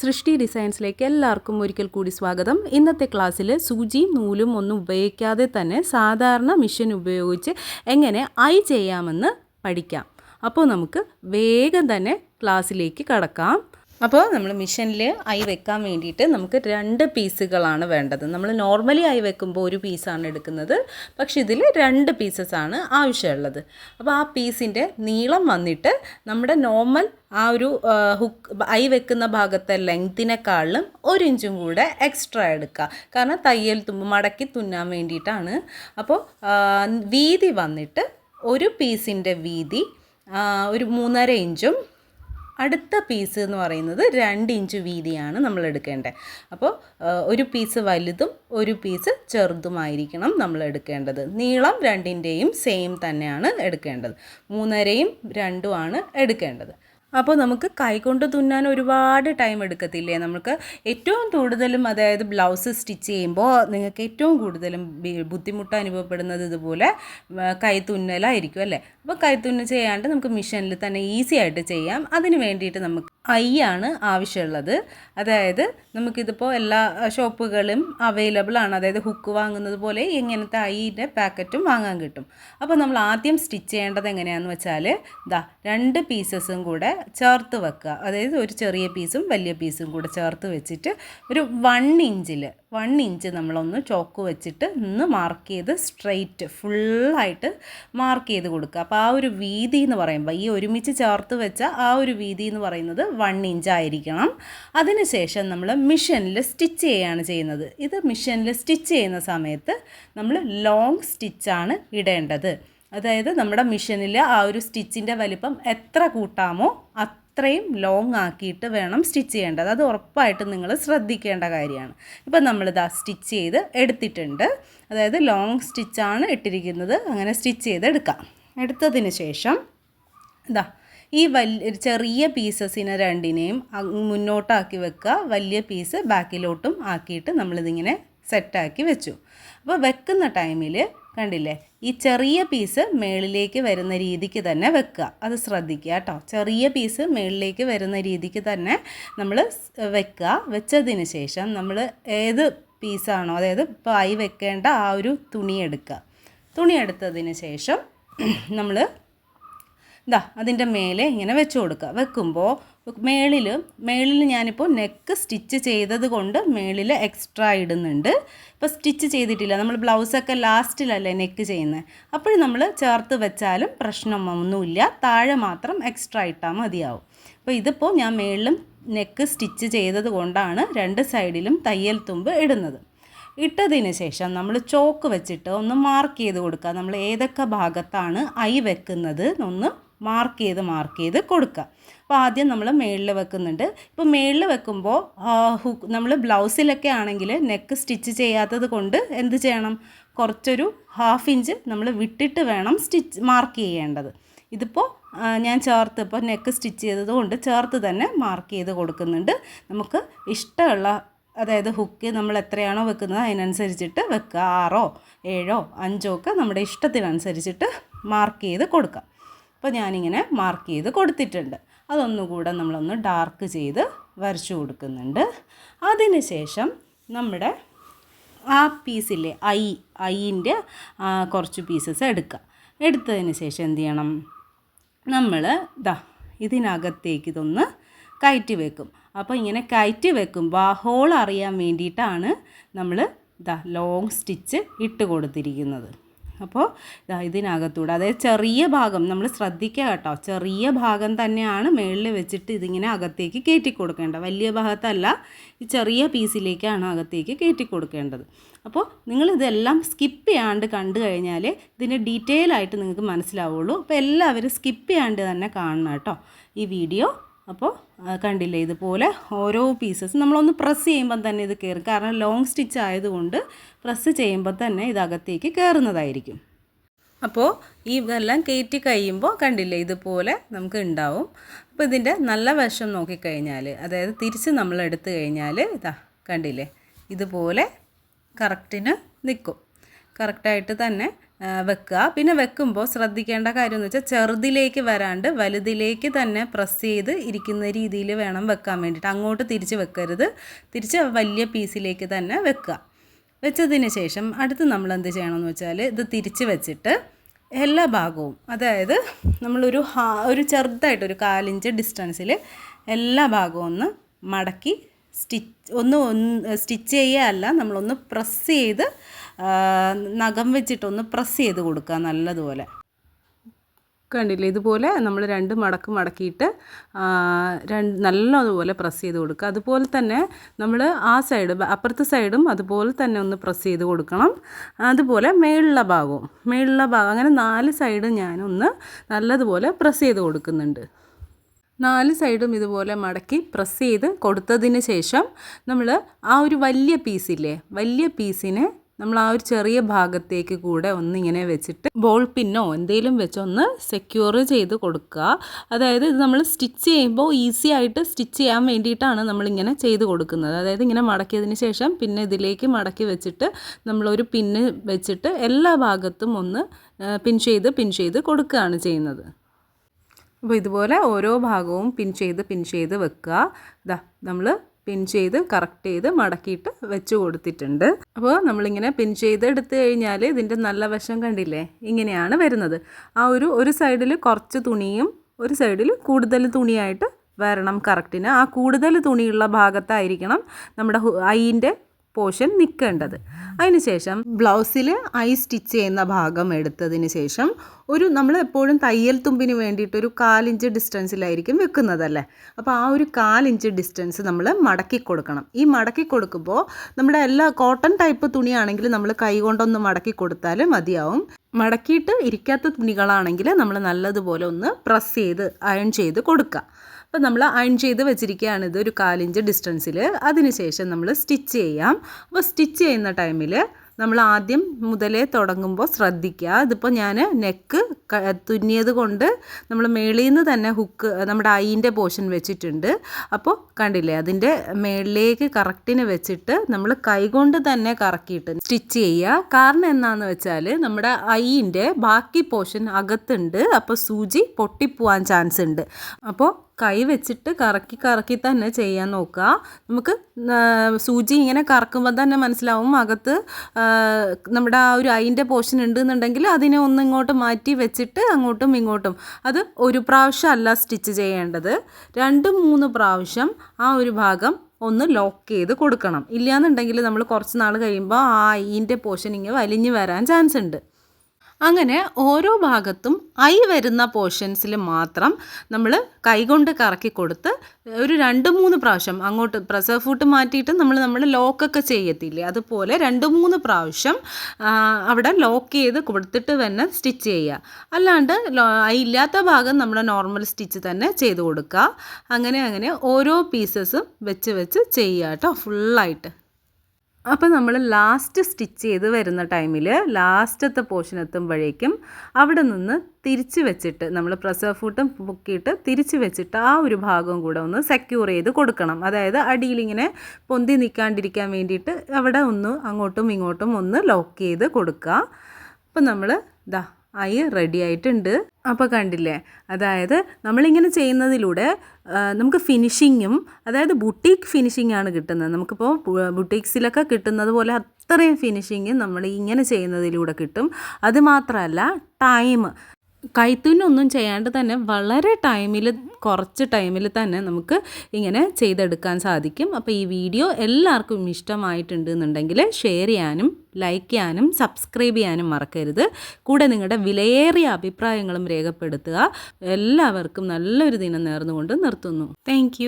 സൃഷ്ടി ഡിസൈൻസിലേക്ക് എല്ലാവർക്കും ഒരിക്കൽ കൂടി സ്വാഗതം. ഇന്നത്തെ ക്ലാസ്സിൽ സൂചിയും നൂലും ഒന്നും ഉപയോഗിക്കാതെ തന്നെ സാധാരണ മിഷൻ ഉപയോഗിച്ച് എങ്ങനെ ഐ ചെയ്യാമെന്ന് പഠിക്കാം. അപ്പോൾ നമുക്ക് വേഗം തന്നെ ക്ലാസ്സിലേക്ക് കടക്കാം. അപ്പോൾ നമ്മൾ മിഷനിൽ ഐ വെക്കാൻ വേണ്ടിയിട്ട് നമുക്ക് രണ്ട് പീസുകളാണ് വേണ്ടത്. നമ്മൾ നോർമലി ഐ വെക്കുമ്പോൾ ഒരു പീസാണ് എടുക്കുന്നത്. പക്ഷേ ഇതിൽ രണ്ട് പീസസ് ആണ് ആവശ്യമുള്ളത്. അപ്പോൾ ആ പീസിന്റെ നീളം വന്നിട്ട് നമ്മുടെ നോർമൽ ആ ഒരു ഹുക്ക് ഐ വെക്കുന്ന ഭാഗത്തെ ലെങ്ത്തിനേക്കാളും ഒരു ഇഞ്ചും കൂടെ എക്സ്ട്രാ എടുക്കുക. കാരണം തയ്യൽ തുമ്പ് മടക്കി തുന്നാൻ വേണ്ടിയിട്ടാണ്. അപ്പോൾ വീതി വന്നിട്ട് ഒരു പീസിന്റെ വീതി ഒരു മൂന്നര ഇഞ്ചും അടുത്ത പീസ് എന്ന് പറയുന്നത് രണ്ട് ഇഞ്ച് വീതിയാണ് നമ്മൾ എടുക്കേണ്ടത്. അപ്പോൾ ഒരു പീസ് വലുതും ഒരു പീസ് ചെറുതുമായിരിക്കണം നമ്മൾ എടുക്കേണ്ടത്. നീളം രണ്ടിന്റെയും സെയിം തന്നെയാണ് എടുക്കേണ്ടത്. മൂന്നരയും രണ്ടുമാണ് എടുക്കേണ്ടത്. അപ്പോൾ നമുക്ക് കൈകൊണ്ട് തുന്നാൻ ഒരുപാട് ടൈം എടുക്കത്തില്ലേ? നമുക്ക് ഏറ്റവും കൂടുതലും അതായത് ബ്ലൗസ് സ്റ്റിച്ച് ചെയ്യുമ്പോൾ നിങ്ങൾക്ക് ഏറ്റവും കൂടുതലും ബുദ്ധിമുട്ട് അനുഭവപ്പെടുന്നത് ഇതുപോലെ കൈ തുന്നലായിരിക്കും അല്ലേ? അപ്പോൾ കൈ തുന്നൽ ചെയ്യാണ്ട് നമുക്ക് മിഷനിൽ തന്നെ ഈസി ആയിട്ട് ചെയ്യാം. അതിന് വേണ്ടിയിട്ട് നമുക്ക് ഐ ആണ് ആവശ്യമുള്ളത്. അതായത് നമുക്കിതിപ്പോൾ എല്ലാ ഷോപ്പുകളും അവൈലബിൾ ആണ്. അതായത് ഹുക്ക് വാങ്ങുന്നത് പോലെ ഇങ്ങനത്തെ ഐന്റെ പാക്കറ്റും വാങ്ങാൻ കിട്ടും. അപ്പോൾ നമ്മൾ ആദ്യം സ്റ്റിച്ച് ചെയ്യേണ്ടത് എങ്ങനെയാണെന്ന് വെച്ചാൽ ഇതാ രണ്ട് പീസസും കൂടെ ചേർത്ത് വെക്കുക. അതായത് ഒരു ചെറിയ പീസും വലിയ പീസും കൂടെ ചേർത്ത് വെച്ചിട്ട് ഒരു വൺ ഇഞ്ചിൽ വൺ ഇഞ്ച് നമ്മളൊന്ന് ചോക്ക് വെച്ചിട്ട് ഒന്ന് മാർക്ക് ചെയ്ത് സ്ട്രെയിറ്റ് ഫുള്ളായിട്ട് മാർക്ക് ചെയ്ത് കൊടുക്കുക. അപ്പോൾ ആ ഒരു വീതി എന്ന് പറയുമ്പോൾ ഈ ഒരുമിച്ച് ചേർത്ത് വെച്ച ആ ഒരു വീതി എന്ന് പറയുന്നത് വൺ ഇഞ്ച് ആയിരിക്കണം. അതിനുശേഷം നമ്മൾ മിഷനിൽ സ്റ്റിച്ച് ചെയ്യുകയാണ് ചെയ്യുന്നത്. ഇത് മിഷനിൽ സ്റ്റിച്ച് ചെയ്യുന്ന സമയത്ത് നമ്മൾ ലോങ് സ്റ്റിച്ചാണ് ഇടേണ്ടത്. അതായത് നമ്മുടെ മിഷനിൽ ആ ഒരു സ്റ്റിച്ചിന്റെ വലിപ്പം എത്ര കൂട്ടാമോ അത്രയും ലോങ് ആക്കിയിട്ട് വേണം സ്റ്റിച്ച് ചെയ്യേണ്ടത്. അത് ഉറപ്പായിട്ട് നിങ്ങൾ ശ്രദ്ധിക്കേണ്ട കാര്യമാണ്. ഇപ്പം നമ്മളിതാ സ്റ്റിച്ച് ചെയ്ത് എടുത്തിട്ടുണ്ട്. അതായത് ലോങ് സ്റ്റിച്ചാണ് ഇട്ടിരിക്കുന്നത്. അങ്ങനെ സ്റ്റിച്ച് ചെയ്ത് എടുക്കാം. എടുത്തതിന് ശേഷം ഇതാ ഈ വലിയ ചെറിയ പീസസിനെ രണ്ടിനെയും മുന്നോട്ടാക്കി വെക്കുക. വലിയ പീസ് ബാക്കിലോട്ടും ആക്കിയിട്ട് നമ്മളിതിങ്ങനെ സെറ്റാക്കി വെച്ചു. അപ്പോൾ വെക്കുന്ന ടൈമിൽ കണ്ടില്ലേ ഈ ചെറിയ പീസ് മേളിലേക്ക് വരുന്ന രീതിക്ക് തന്നെ വെക്കുക. അത് ശ്രദ്ധിക്കുക കേട്ടോ. ചെറിയ പീസ് മേളിലേക്ക് വരുന്ന രീതിക്ക് തന്നെ നമ്മൾ വെക്കുക. വെച്ചതിന് ശേഷം നമ്മൾ ഏത് പീസാണോ അതായത് ആയി വെക്കേണ്ട ആ ഒരു തുണി എടുക്കുക. തുണി എടുത്തതിന് ശേഷം നമ്മൾ ഇതാ അതിന്റെ മേലെ ഇങ്ങനെ വെച്ച് കൊടുക്കുക. വെക്കുമ്പോൾ മേളിൽ മേളിൽ ഞാനിപ്പോൾ നെക്ക് സ്റ്റിച്ച് ചെയ്തത് കൊണ്ട് മേളിൽ എക്സ്ട്രാ ഇടുന്നുണ്ട്. ഇപ്പോൾ സ്റ്റിച്ച് ചെയ്തിട്ടില്ല. നമ്മൾ ബ്ലൗസൊക്കെ ലാസ്റ്റിലല്ലേ നെക്ക് ചെയ്യുന്നത് അപ്പോൾ നമ്മൾ ചേർത്ത് വെച്ചാലും പ്രശ്നമൊന്നുമില്ല താഴെ മാത്രം എക്സ്ട്രാ ഇട്ടാൽ മതിയാവും. അപ്പോൾ ഇതിപ്പോൾ ഞാൻ മേളിലും നെക്ക് സ്റ്റിച്ച് ചെയ്തത് കൊണ്ടാണ് രണ്ട് സൈഡിലും തയ്യൽ തുമ്പ് ഇടുന്നത്. ഇട്ടതിന് ശേഷം നമ്മൾ ചോക്ക് വെച്ചിട്ട് ഒന്ന് മാർക്ക് ചെയ്ത് കൊടുക്കുക. നമ്മൾ ഏതൊക്കെ ഭാഗത്താണ് ഐ വെക്കുന്നത് ഒന്ന് മാർക്ക് ചെയ്ത് മാർക്ക് ചെയ്ത് കൊടുക്കുക. അപ്പോൾ ആദ്യം നമ്മൾ മേളിൽ വെക്കുന്നുണ്ട്. ഇപ്പോൾ മേളിൽ വെക്കുമ്പോൾ ഹുക്ക് നമ്മൾ ബ്ലൗസിലൊക്കെ ആണെങ്കിൽ നെക്ക് സ്റ്റിച്ച് ചെയ്യാത്തത് കൊണ്ട് എന്ത് ചെയ്യണം? കുറച്ചൊരു ഹാഫ് ഇഞ്ച് നമ്മൾ വിട്ടിട്ട് വേണം സ്റ്റിച്ച് മാർക്ക് ചെയ്യേണ്ടത്. ഇതിപ്പോൾ ഞാൻ ചേർത്ത് ഇപ്പോൾ നെക്ക് സ്റ്റിച്ച് ചെയ്തത് കൊണ്ട് ചേർത്ത് തന്നെ മാർക്ക് ചെയ്ത് കൊടുക്കുന്നുണ്ട്. നമുക്ക് ഇഷ്ടമുള്ള അതായത് ഹുക്ക് നമ്മൾ എത്രയാണോ വെക്കുന്നത് അതിനനുസരിച്ചിട്ട് വെക്കുക. ആറോ ഏഴോ അഞ്ചോ ഒക്കെ നമ്മുടെ ഇഷ്ടത്തിനനുസരിച്ചിട്ട് മാർക്ക് ചെയ്ത് കൊടുക്കാം അപ്പോൾ ഞാനിങ്ങനെ മാർക്ക് ചെയ്ത് കൊടുത്തിട്ടുണ്ട്. അതൊന്നുകൂടെ നമ്മളൊന്ന് ഡാർക്ക് ചെയ്ത് വരച്ചു കൊടുക്കുന്നുണ്ട്. അതിനുശേഷം നമ്മുടെ ആ പീസില്ലേ ഐ ഐന്റെ കുറച്ച് പീസസ് എടുക്കുക എടുത്തതിന് ശേഷം എന്ത് ചെയ്യണം? നമ്മൾ ദാ ഇതിനകത്തേക്ക് ഇതൊന്ന് കയറ്റി വെക്കും. അപ്പോൾ ഇങ്ങനെ കയറ്റി വെക്കുമ്പോൾ ഹോൾ അറിയാൻ വേണ്ടിയിട്ടാണ് നമ്മൾ ദാ ലോങ് സ്റ്റിച്ച് ഇട്ട് കൊടുത്തിരിക്കുന്നത്. അപ്പോൾ ഇതിനകത്തൂടെ. അതായത് ചെറിയ ഭാഗം നമ്മൾ ശ്രദ്ധിക്കുക കേട്ടോ. ചെറിയ ഭാഗം തന്നെയാണ് മുകളിൽ വെച്ചിട്ട് ഇതിങ്ങനെ അകത്തേക്ക് കയറ്റി കൊടുക്കേണ്ടത് വലിയ ഭാഗത്തല്ല ഈ ചെറിയ പീസിലേക്കാണ് അകത്തേക്ക് കയറ്റി കൊടുക്കേണ്ടത് അപ്പോൾ നിങ്ങൾ ഇതെല്ലാം സ്കിപ്പ് ചെയ്യാണ്ട് കണ്ടു കഴിഞ്ഞാൽ ഇതിന്റെ ഡീറ്റെയിൽ ആയിട്ട് നിങ്ങൾക്ക് മനസ്സിലാവുള്ളൂ. അപ്പോൾ എല്ലാവരും സ്കിപ്പ് ചെയ്യാണ്ട് തന്നെ കാണണം കേട്ടോ ഈ വീഡിയോ അപ്പോൾ കണ്ടില്ലേ ഇതുപോലെ ഓരോ പീസസ് നമ്മളൊന്ന് പ്രസ് ചെയ്യുമ്പം തന്നെ ഇത് കയറും കാരണം ലോങ് സ്റ്റിച്ച് ആയതുകൊണ്ട് പ്രസ് ചെയ്യുമ്പോൾ തന്നെ ഇത് അകത്തേക്ക് കയറുന്നതായിരിക്കും അപ്പോൾ ഈ ഇതെല്ലാം കയറ്റി കഴിയുമ്പോൾ കണ്ടില്ലേ ഇതുപോലെ നമുക്ക് ഉണ്ടാവും അപ്പോൾ ഇതിന്റെ നല്ല വശം നോക്കിക്കഴിഞ്ഞാൽ അതായത് തിരിച്ച് നമ്മൾ എടുത്തു കഴിഞ്ഞാൽ ഇതാ കണ്ടില്ലേ ഇതുപോലെ കറക്റ്റിന് നിൽക്കും കറക്റ്റായിട്ട് തന്നെ വെക്കുക. പിന്നെ വെക്കുമ്പോൾ ശ്രദ്ധിക്കേണ്ട കാര്യം എന്ന് വെച്ചാൽ ചെറുതിലേക്ക് വരാണ്ട് വലുതിലേക്ക് തന്നെ പ്രസ് ചെയ്ത് ഇരിക്കുന്ന രീതിയിൽ വേണം വെക്കാൻ വേണ്ടിയിട്ട് അങ്ങോട്ട് തിരിച്ച് വെക്കരുത്. തിരിച്ച് വലിയ പീസിലേക്ക് തന്നെ വെക്കുക. വെച്ചതിന് ശേഷം അടുത്ത് നമ്മൾ എന്ത് ചെയ്യണമെന്ന് വെച്ചാൽ ഇത് തിരിച്ച് വെച്ചിട്ട് എല്ലാ ഭാഗവും അതായത് നമ്മളൊരു ഹാ ഒരു ചെറുതായിട്ടൊരു കാലിഞ്ച് ഡിസ്റ്റൻസിൽ എല്ലാ ഭാഗവും ഒന്ന് മടക്കി സ്റ്റിച്ച് ഒന്ന് സ്റ്റിച്ച് ചെയ്യുകയല്ല നമ്മളൊന്ന് പ്രസ് ചെയ്ത് നഖം വെച്ചിട്ടൊന്ന് പ്രസ് ചെയ്ത് കൊടുക്കുക നല്ലതുപോലെ. കണ്ടില്ലേ? ഇതുപോലെ നമ്മൾ രണ്ട് മടക്ക് മടക്കിയിട്ട് രണ്ട് നല്ലതുപോലെ പ്രസ് ചെയ്ത് കൊടുക്കുക അതുപോലെ തന്നെ നമ്മൾ ആ സൈഡ് അപ്പുറത്തെ സൈഡും അതുപോലെ തന്നെ ഒന്ന് പ്രസ് ചെയ്ത് കൊടുക്കണം. അതുപോലെ മേളിലെ ഭാഗവും മേളിലെ ഭാഗം അങ്ങനെ നാല് സൈഡ് ഞാനൊന്ന് നല്ലതുപോലെ പ്രസ് ചെയ്ത് കൊടുക്കുന്നുണ്ട്. നാല് സൈഡും ഇതുപോലെ മടക്കി പ്രസ് ചെയ്ത് കൊടുത്തതിന് ശേഷം നമ്മൾ ആ ഒരു വലിയ പീസില്ലേ വലിയ പീസിനെ നമ്മൾ ആ ഒരു ചെറിയ ഭാഗത്തേക്ക് കൂടെ ഒന്നിങ്ങനെ വെച്ചിട്ട് ബോൾ പിന്നോ എന്തെങ്കിലും വെച്ചൊന്ന് സെക്യൂർ ചെയ്ത് കൊടുക്കുക. അതായത് ഇത് നമ്മൾ സ്റ്റിച്ച് ചെയ്യുമ്പോൾ ഈസി ആയിട്ട് സ്റ്റിച്ച് ചെയ്യാൻ വേണ്ടിയിട്ടാണ് നമ്മളിങ്ങനെ ചെയ്ത് കൊടുക്കുന്നത്. അതായത് ഇങ്ങനെ മടക്കിയതിന് ശേഷം പിന്നെ ഇതിലേക്ക് മടക്കി വെച്ചിട്ട് നമ്മളൊരു പിന്ന് വെച്ചിട്ട് എല്ലാ ഭാഗത്തും ഒന്ന് പിൻ ചെയ്ത് പിൻ ചെയ്ത് കൊടുക്കുകയാണ് ചെയ്യുന്നത്. അപ്പോൾ ഇതുപോലെ ഓരോ ഭാഗവും പിൻ ചെയ്ത് പിൻ ചെയ്ത് വെക്കുക. ഇതാ നമ്മൾ പിൻ ചെയ്ത് കറക്റ്റ് ചെയ്ത് മടക്കിയിട്ട് വെച്ച് കൊടുത്തിട്ടുണ്ട്. അപ്പോൾ നമ്മളിങ്ങനെ പിൻ ചെയ്ത് എടുത്തു കഴിഞ്ഞാൽ ഇതിന്റെ നല്ല വശം കണ്ടില്ലേ? ഇങ്ങനെയാണ് വരുന്നത്. ആ ഒരു ഒരു സൈഡിൽ കുറച്ച് തുണിയും ഒരു സൈഡിൽ കൂടുതൽ തുണിയായിട്ട് വരണം കറക്റ്റിന്. ആ കൂടുതൽ തുണിയുള്ള ഭാഗത്തായിരിക്കണം നമ്മുടെ ഐന്റെ പോർഷൻ നിൽക്കേണ്ടത്. അതിനുശേഷം ബ്ലൗസിൽ ഐ സ്റ്റിച്ച് ചെയ്യുന്ന ഭാഗം എടുത്തതിന് ശേഷം ഒരു നമ്മൾ എപ്പോഴും തയ്യൽ തുമ്പിന് വേണ്ടിയിട്ട് ഒരു കാലിഞ്ച് ഡിസ്റ്റൻസിലായിരിക്കും വെക്കുന്നതല്ലേ? അപ്പോൾ ആ ഒരു കാലിഞ്ച് ഡിസ്റ്റൻസ് നമ്മൾ മടക്കി കൊടുക്കണം. ഈ മടക്കി കൊടുക്കുമ്പോൾ നമ്മുടെ എല്ലാ കോട്ടൺ ടൈപ്പ് തുണിയാണെങ്കിൽ നമ്മൾ കൈ കൊണ്ടൊന്ന് മടക്കി കൊടുത്താൽ മതിയാവും. മടക്കിയിട്ട് ഇരിക്കാത്ത തുണികളാണെങ്കിൽ നമ്മൾ നല്ലതുപോലെ ഒന്ന് പ്രസ് ചെയ്ത് അയൺ ചെയ്ത് കൊടുക്കുക അപ്പോൾ നമ്മൾ അയൺ ചെയ്ത് വെച്ചിരിക്കുകയാണ് ഇത് ഒരു കാലിഞ്ച് ഡിസ്റ്റൻസിൽ. അതിനുശേഷം നമ്മൾ സ്റ്റിച്ച് ചെയ്യാം. അപ്പോൾ സ്റ്റിച്ച് ചെയ്യുന്ന ടൈമിൽ നമ്മൾ ആദ്യം മുതലേ തുടങ്ങുമ്പോൾ ശ്രദ്ധിക്കുക. ഇതിപ്പോൾ ഞാൻ നെക്ക് തുന്നിയത് കൊണ്ട് നമ്മൾ മേളിൽ നിന്ന് തന്നെ ഹുക്ക് നമ്മുടെ ഐന്റെ പോർഷൻ വെച്ചിട്ടുണ്ട്. അപ്പോൾ കണ്ടില്ലേ അതിന്റെ മേളിലേക്ക് കറക്റ്റിന് വെച്ചിട്ട് നമ്മൾ കൈകൊണ്ട് തന്നെ കറക്കിയിട്ട് സ്റ്റിച്ച് ചെയ്യുക. കാരണം എന്താണെന്ന് വെച്ചാൽ നമ്മുടെ ഐന്റെ ബാക്കി പോർഷൻ അകത്തുണ്ട്. അപ്പോൾ സൂചി പൊട്ടിപ്പോവാൻ ചാൻസ് ഉണ്ട് അപ്പോൾ കൈ വെച്ചിട്ട് കറക്കി കറക്കി തന്നെ ചെയ്യാൻ നോക്കുക. നമുക്ക് സൂചി ഇങ്ങനെ കറക്കുമ്പോൾ തന്നെ മനസ്സിലാവും അകത്ത് നമ്മുടെ ആ ഒരു അയിന്റെ പോർഷൻ ഉണ്ട് എന്നുണ്ടെങ്കിൽ അതിനെ ഒന്ന് ഇങ്ങോട്ട് മാറ്റി വെച്ചിട്ട് അങ്ങോട്ടും ഇങ്ങോട്ടും. അത് ഒരു പ്രാവശ്യം അല്ല സ്റ്റിച്ച് ചെയ്യേണ്ടത്. രണ്ട് മൂന്ന് പ്രാവശ്യം ആ ഒരു ഭാഗം ഒന്ന് ലോക്ക് ചെയ്ത് കൊടുക്കണം. ഇല്ലയെന്നുണ്ടെങ്കിൽ നമ്മൾ കുറച്ച് നാൾ കഴിയുമ്പോൾ ആ അയിന്റെ പോർഷൻ ഇങ്ങനെ വലിഞ്ഞ് വരാൻ ചാൻസ് ഉണ്ട്. അങ്ങനെ ഓരോ ഭാഗത്തും ഐ വരുന്ന പോർഷൻസിൽ മാത്രം നമ്മൾ കൈകൊണ്ട് കറക്കി കൊടുത്ത് ഒരു രണ്ട് മൂന്ന് പ്രാവശ്യം അങ്ങോട്ട് പ്രസർ ഫുട്ട് മാറ്റിയിട്ട് നമ്മൾ നമ്മൾ ലോക്കൊക്കെ ചെയ്യത്തില്ലേ? അതുപോലെ രണ്ട് മൂന്ന് പ്രാവശ്യം അവിടെ ലോക്ക് ചെയ്ത് കൊടുത്തിട്ട് തന്നെ സ്റ്റിച്ച് ചെയ്യുക. അല്ലാണ്ട് ഐ ഇല്ലാത്ത ഭാഗം നമ്മൾ നോർമൽ സ്റ്റിച്ച് തന്നെ ചെയ്ത് കൊടുക്കുക. അങ്ങനെ അങ്ങനെ ഓരോ പീസസും വെച്ച് വെച്ച് ചെയ്യുക കേട്ടോ ഫുള്ളായിട്ട് അപ്പോൾ നമ്മൾ ലാസ്റ്റ് സ്റ്റിച്ച് ചെയ്ത് വരുന്ന ടൈമിൽ ലാസ്റ്റത്തെ പോർഷൻ എത്തുമ്പോഴേക്കും അവിടെ നിന്ന് തിരിച്ച് വെച്ചിട്ട് നമ്മൾ പ്രസർ ഫുട്ടും പൊക്കിയിട്ട് തിരിച്ച് വെച്ചിട്ട് ആ ഒരു ഭാഗവും കൂടെ ഒന്ന് സെക്യൂർ ചെയ്ത് കൊടുക്കണം. അതായത് അടിയിലിങ്ങനെ പൊന്തി നിൽക്കാണ്ടിരിക്കാൻ വേണ്ടിയിട്ട് അവിടെ ഒന്ന് അങ്ങോട്ടും ഇങ്ങോട്ടും ഒന്ന് ലോക്ക് ചെയ്ത് കൊടുക്കുക. അപ്പോൾ നമ്മൾ ദാ ഐ റെഡി ആയിട്ടുണ്ട്. അപ്പോൾ കണ്ടില്ലേ? അതായത് നമ്മളിങ്ങനെ ചെയ്യുന്നതിലൂടെ നമുക്ക് ഫിനിഷിങ്ങും അതായത് ബുട്ടീക്ക് ഫിനിഷിംഗ് ആണ് കിട്ടുന്നത്. നമുക്കിപ്പോൾ ബുട്ടീക്സിലൊക്കെ കിട്ടുന്നത് പോലെ അത്രയും ഫിനിഷിങ് നമ്മൾ ഇങ്ങനെ ചെയ്യുന്നതിലൂടെ കിട്ടും. അതുമാത്രമല്ല ടൈം കൈത്തുന്നൊന്നും ചെയ്യാണ്ട് തന്നെ വളരെ ടൈമിൽ കുറച്ച് ടൈമിൽ തന്നെ നമുക്ക് ഇങ്ങനെ ചെയ്തെടുക്കാൻ സാധിക്കും. അപ്പോൾ ഈ വീഡിയോ എല്ലാവർക്കും ഇഷ്ടമായിട്ടുണ്ട് എന്നുണ്ടെങ്കിൽ ഷെയർ ചെയ്യാനും ലൈക്ക് ചെയ്യാനും സബ്സ്ക്രൈബ് ചെയ്യാനും മറക്കരുത്. കൂടെ നിങ്ങളുടെ വിലയേറിയ അഭിപ്രായങ്ങളും രേഖപ്പെടുത്തുക. എല്ലാവർക്കും നല്ലൊരു ദിനം നേർന്നുകൊണ്ട് നിർത്തുന്നു. താങ്ക്